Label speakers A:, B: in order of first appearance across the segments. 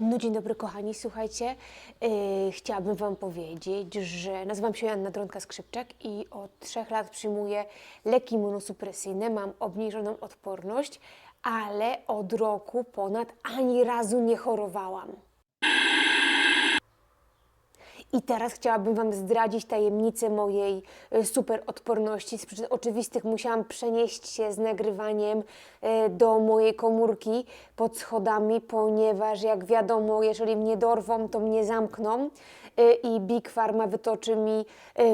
A: No dzień dobry kochani, słuchajcie, yy, chciałabym Wam powiedzieć, że nazywam się Joanna Dronka-Skrzypczak i od trzech lat przyjmuję leki immunosupresyjne, mam obniżoną odporność, ale od roku ponad ani razu nie chorowałam. I teraz chciałabym Wam zdradzić tajemnicę mojej y, super odporności. Z przyczyn oczywistych musiałam przenieść się z nagrywaniem y, do mojej komórki pod schodami, ponieważ jak wiadomo, jeżeli mnie dorwą, to mnie zamkną y, i Big Pharma wytoczy mi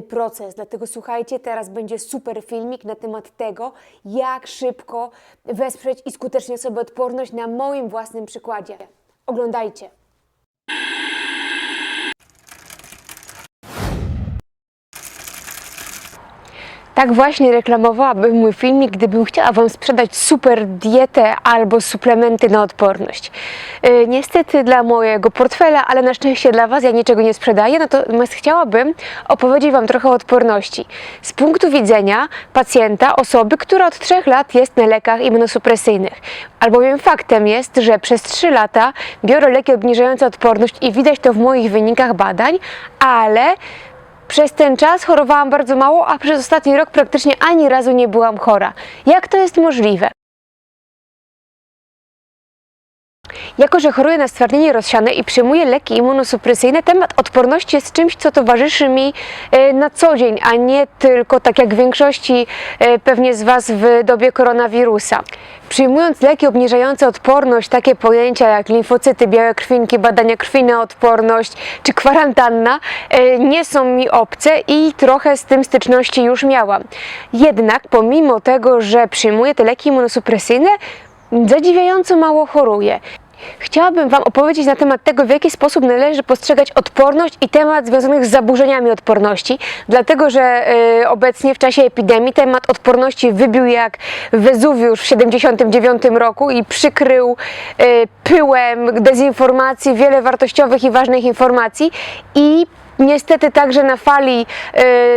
A: proces. Dlatego słuchajcie, teraz będzie super filmik na temat tego, jak szybko wesprzeć i skutecznie sobie odporność na moim własnym przykładzie. Oglądajcie. Tak właśnie reklamowałabym mój filmik, gdybym chciała Wam sprzedać super dietę albo suplementy na odporność. Yy, niestety dla mojego portfela, ale na szczęście dla Was ja niczego nie sprzedaję, natomiast chciałabym opowiedzieć Wam trochę o odporności. Z punktu widzenia pacjenta, osoby, która od 3 lat jest na lekach immunosupresyjnych. Albowiem faktem jest, że przez 3 lata biorę leki obniżające odporność i widać to w moich wynikach badań, ale przez ten czas chorowałam bardzo mało, a przez ostatni rok praktycznie ani razu nie byłam chora. Jak to jest możliwe? Jako, że choruję na stwardnienie rozsiane i przyjmuję leki immunosupresyjne, temat odporności jest czymś, co towarzyszy mi e, na co dzień, a nie tylko tak jak większości e, pewnie z Was w dobie koronawirusa. Przyjmując leki obniżające odporność, takie pojęcia jak limfocyty, białe krwinki, badania krwi na odporność czy kwarantanna e, nie są mi obce i trochę z tym styczności już miałam. Jednak pomimo tego, że przyjmuję te leki immunosupresyjne, zadziwiająco mało choruję. Chciałabym Wam opowiedzieć na temat tego, w jaki sposób należy postrzegać odporność i temat związanych z zaburzeniami odporności, dlatego że y, obecnie w czasie epidemii temat odporności wybił jak Wezuwiusz w 79 roku i przykrył y, pyłem dezinformacji wiele wartościowych i ważnych informacji i Niestety także na fali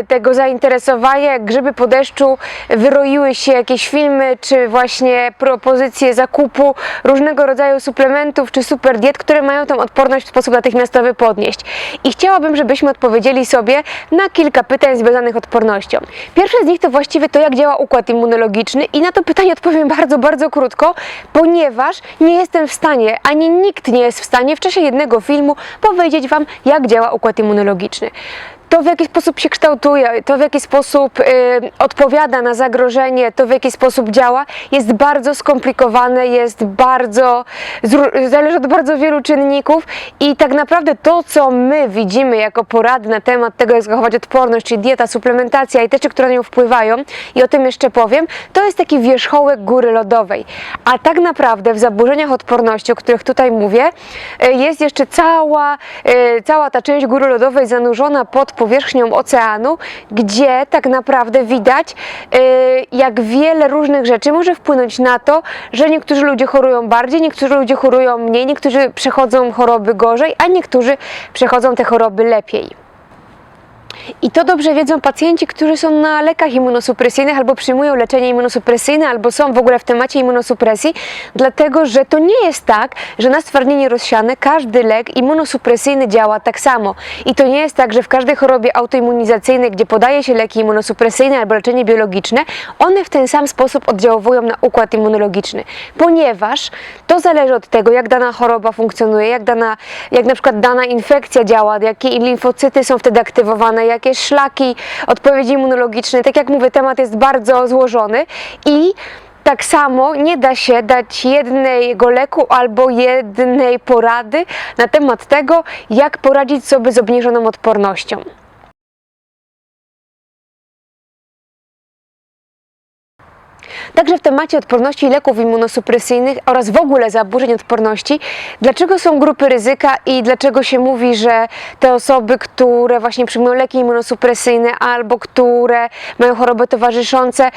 A: y, tego zainteresowania, grzyby po deszczu, wyroiły się jakieś filmy, czy właśnie propozycje zakupu różnego rodzaju suplementów, czy super diet, które mają tą odporność w sposób natychmiastowy podnieść. I chciałabym, żebyśmy odpowiedzieli sobie na kilka pytań związanych z odpornością. Pierwsze z nich to właściwie to, jak działa układ immunologiczny i na to pytanie odpowiem bardzo, bardzo krótko, ponieważ nie jestem w stanie, ani nikt nie jest w stanie w czasie jednego filmu powiedzieć Wam, jak działa układ immunologiczny biologiczny to w jaki sposób się kształtuje, to w jaki sposób y, odpowiada na zagrożenie, to w jaki sposób działa, jest bardzo skomplikowane, jest bardzo, zależy od bardzo wielu czynników i tak naprawdę to, co my widzimy jako porady na temat tego, jak zachować odporność, czyli dieta, suplementacja i te, które na nią wpływają, i o tym jeszcze powiem, to jest taki wierzchołek góry lodowej. A tak naprawdę w zaburzeniach odporności, o których tutaj mówię, y, jest jeszcze cała, y, cała ta część góry lodowej zanurzona pod powierzchnią oceanu, gdzie tak naprawdę widać, y, jak wiele różnych rzeczy może wpłynąć na to, że niektórzy ludzie chorują bardziej, niektórzy ludzie chorują mniej, niektórzy przechodzą choroby gorzej, a niektórzy przechodzą te choroby lepiej. I to dobrze wiedzą pacjenci, którzy są na lekach immunosupresyjnych albo przyjmują leczenie immunosupresyjne, albo są w ogóle w temacie immunosupresji, dlatego że to nie jest tak, że na stwardnienie rozsiane każdy lek immunosupresyjny działa tak samo. I to nie jest tak, że w każdej chorobie autoimmunizacyjnej, gdzie podaje się leki immunosupresyjne albo leczenie biologiczne, one w ten sam sposób oddziałują na układ immunologiczny, ponieważ to zależy od tego, jak dana choroba funkcjonuje, jak, dana, jak na przykład dana infekcja działa, jakie limfocyty są wtedy aktywowane, jakie szlaki odpowiedzi immunologicznej. Tak jak mówię, temat jest bardzo złożony i tak samo nie da się dać jednego leku albo jednej porady na temat tego, jak poradzić sobie z obniżoną odpornością. Także w temacie odporności leków immunosupresyjnych oraz w ogóle zaburzeń odporności, dlaczego są grupy ryzyka i dlaczego się mówi, że te osoby, które właśnie przyjmują leki immunosupresyjne albo które mają choroby towarzyszące,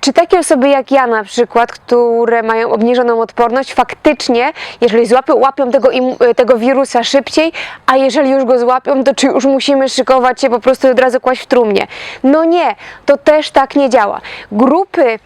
A: czy takie osoby jak ja na przykład, które mają obniżoną odporność, faktycznie, jeżeli złapią, łapią tego, im- tego wirusa szybciej, a jeżeli już go złapią, to czy już musimy szykować się po prostu od razu kłaść w trumnie? No nie, to też tak nie działa. Grupy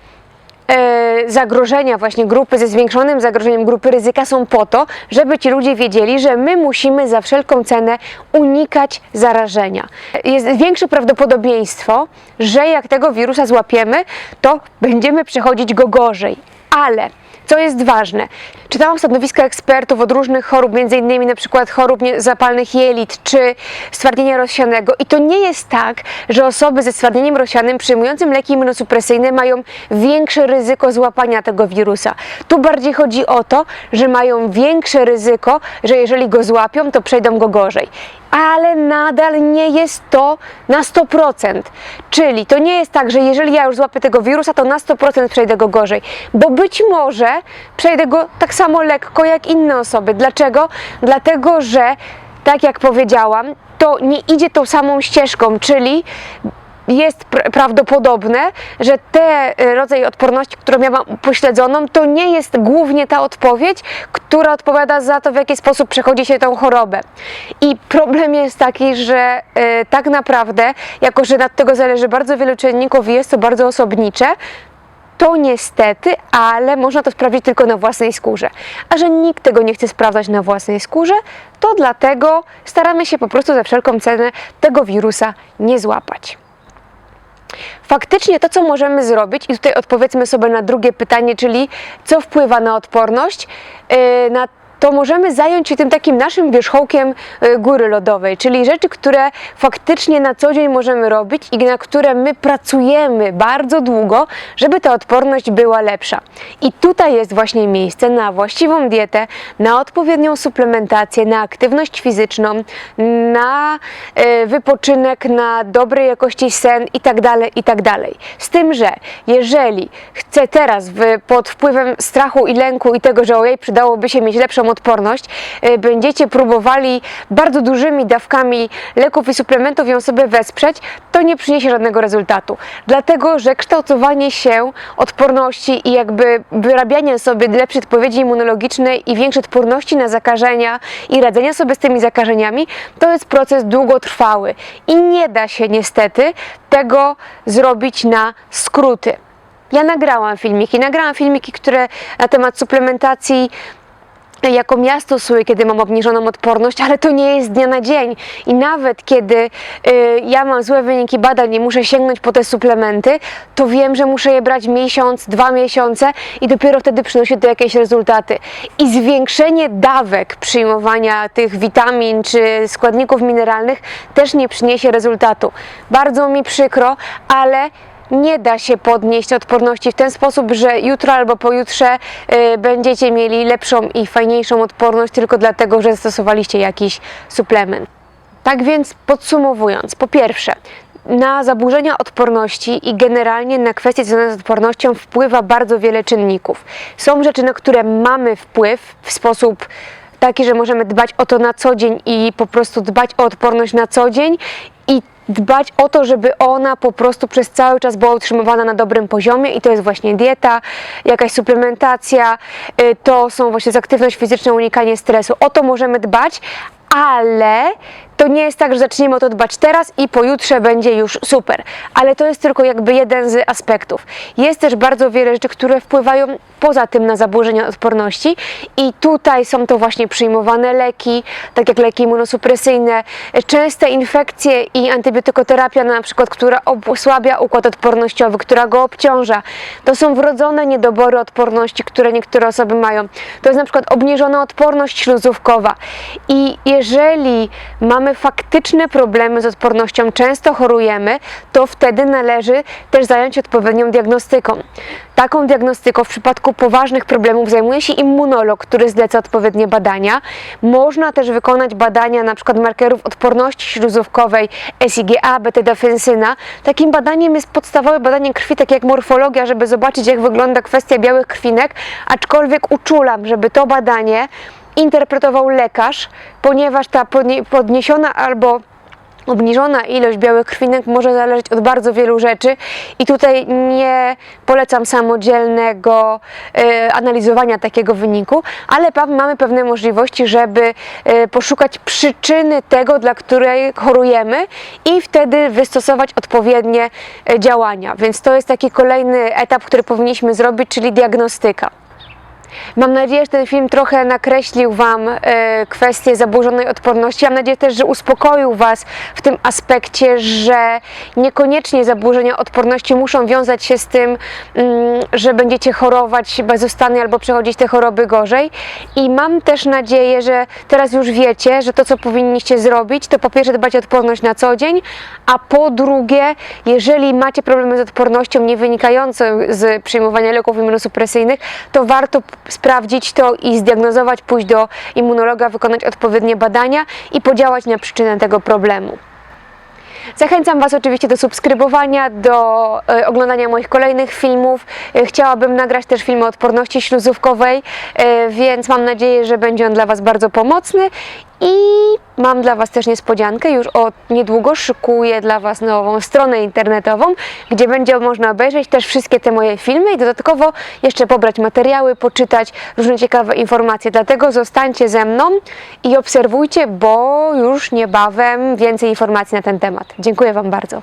A: zagrożenia, właśnie grupy ze zwiększonym zagrożeniem grupy ryzyka są po to, żeby ci ludzie wiedzieli, że my musimy za wszelką cenę unikać zarażenia. Jest większe prawdopodobieństwo, że jak tego wirusa złapiemy, to będziemy przechodzić go gorzej. Ale co jest ważne, czytałam stanowiska ekspertów od różnych chorób, innymi na przykład chorób zapalnych jelit czy stwardnienia rozsianego i to nie jest tak, że osoby ze stwardnieniem rozsianym przyjmującym leki immunosupresyjne mają większe ryzyko złapania tego wirusa. Tu bardziej chodzi o to, że mają większe ryzyko, że jeżeli go złapią, to przejdą go gorzej. Ale nadal nie jest to na 100%. Czyli to nie jest tak, że jeżeli ja już złapię tego wirusa, to na 100% przejdę go gorzej. Bo być może przejdę go tak samo lekko jak inne osoby. Dlaczego? Dlatego, że tak jak powiedziałam, to nie idzie tą samą ścieżką, czyli jest pr- prawdopodobne, że te y, rodzaj odporności, którą ja mam upośledzoną, to nie jest głównie ta odpowiedź, która odpowiada za to, w jaki sposób przechodzi się tą chorobę. I problem jest taki, że y, tak naprawdę, jako że od tego zależy bardzo wielu czynników i jest to bardzo osobnicze, to niestety, ale można to sprawdzić tylko na własnej skórze. A że nikt tego nie chce sprawdzać na własnej skórze, to dlatego staramy się po prostu za wszelką cenę tego wirusa nie złapać. Faktycznie to, co możemy zrobić, i tutaj odpowiedzmy sobie na drugie pytanie, czyli co wpływa na odporność, yy, na to możemy zająć się tym takim naszym wierzchołkiem y, góry lodowej, czyli rzeczy, które faktycznie na co dzień możemy robić i na które my pracujemy bardzo długo, żeby ta odporność była lepsza. I tutaj jest właśnie miejsce na właściwą dietę, na odpowiednią suplementację, na aktywność fizyczną, na y, wypoczynek, na dobrej jakości sen i tak dalej, i tak. Z tym, że jeżeli chcę teraz pod wpływem strachu i lęku i tego, że ojej, przydałoby się mieć lepszą odporność, y, będziecie próbowali bardzo dużymi dawkami leków i suplementów ją sobie wesprzeć, to nie przyniesie żadnego rezultatu. Dlatego, że kształtowanie się odporności i jakby wyrabianie sobie lepszej odpowiedzi immunologicznej i większej odporności na zakażenia i radzenia sobie z tymi zakażeniami, to jest proces długotrwały i nie da się niestety tego zrobić na skróty. Ja nagrałam filmiki, nagrałam filmiki, które na temat suplementacji jaką ja stosuję, kiedy mam obniżoną odporność, ale to nie jest z dnia na dzień. I nawet kiedy y, ja mam złe wyniki badań i muszę sięgnąć po te suplementy, to wiem, że muszę je brać miesiąc, dwa miesiące i dopiero wtedy przynosi to jakieś rezultaty. I zwiększenie dawek przyjmowania tych witamin czy składników mineralnych też nie przyniesie rezultatu. Bardzo mi przykro, ale nie da się podnieść odporności w ten sposób, że jutro albo pojutrze y, będziecie mieli lepszą i fajniejszą odporność tylko dlatego, że zastosowaliście jakiś suplement. Tak więc podsumowując, po pierwsze, na zaburzenia odporności i generalnie na kwestie związane z odpornością wpływa bardzo wiele czynników. Są rzeczy, na które mamy wpływ w sposób taki, że możemy dbać o to na co dzień i po prostu dbać o odporność na co dzień dbać o to, żeby ona po prostu przez cały czas była utrzymywana na dobrym poziomie i to jest właśnie dieta, jakaś suplementacja, y, to są właśnie aktywność fizyczna, unikanie stresu. O to możemy dbać, ale to nie jest tak, że zaczniemy o to dbać teraz i pojutrze będzie już super. Ale to jest tylko jakby jeden z aspektów. Jest też bardzo wiele rzeczy, które wpływają poza tym na zaburzenia odporności i tutaj są to właśnie przyjmowane leki, tak jak leki immunosupresyjne, częste infekcje i antybiotykoterapia na przykład, która osłabia układ odpornościowy, która go obciąża. To są wrodzone niedobory odporności, które niektóre osoby mają. To jest na przykład obniżona odporność śluzówkowa. I jeżeli mamy faktyczne problemy z odpornością, często chorujemy, to wtedy należy też zająć się odpowiednią diagnostyką. Taką diagnostyką w przypadku poważnych problemów zajmuje się immunolog, który zleca odpowiednie badania. Można też wykonać badania przykład markerów odporności śluzówkowej SIGA, betadefensyna. Takim badaniem jest podstawowe badanie krwi, takie jak morfologia, żeby zobaczyć jak wygląda kwestia białych krwinek, aczkolwiek uczulam, żeby to badanie interpretował lekarz, ponieważ ta podnie- podniesiona albo Obniżona ilość białych krwinek może zależeć od bardzo wielu rzeczy i tutaj nie polecam samodzielnego e, analizowania takiego wyniku, ale mamy pewne możliwości, żeby e, poszukać przyczyny tego, dla której chorujemy i wtedy wystosować odpowiednie e, działania. Więc to jest taki kolejny etap, który powinniśmy zrobić, czyli diagnostyka. Mam nadzieję, że ten film trochę nakreślił Wam e, kwestię zaburzonej odporności. Mam nadzieję też, że uspokoił Was w tym aspekcie, że niekoniecznie zaburzenia odporności muszą wiązać się z tym, mm, że będziecie chorować bezustannie albo przechodzić te choroby gorzej. I mam też nadzieję, że teraz już wiecie, że to, co powinniście zrobić, to po pierwsze dbać o odporność na co dzień, a po drugie, jeżeli macie problemy z odpornością nie wynikające z przyjmowania leków immunosupresyjnych, to warto sprawdzić to i zdiagnozować, pójść do immunologa, wykonać odpowiednie badania i podziałać na przyczynę tego problemu. Zachęcam Was oczywiście do subskrybowania, do e, oglądania moich kolejnych filmów. E, chciałabym nagrać też film o odporności śluzówkowej, e, więc mam nadzieję, że będzie on dla Was bardzo pomocny. I mam dla Was też niespodziankę. Już od niedługo szykuję dla Was nową stronę internetową, gdzie będzie można obejrzeć też wszystkie te moje filmy i dodatkowo jeszcze pobrać materiały, poczytać różne ciekawe informacje. Dlatego zostańcie ze mną i obserwujcie, bo już niebawem więcej informacji na ten temat. Dziękuję Wam bardzo.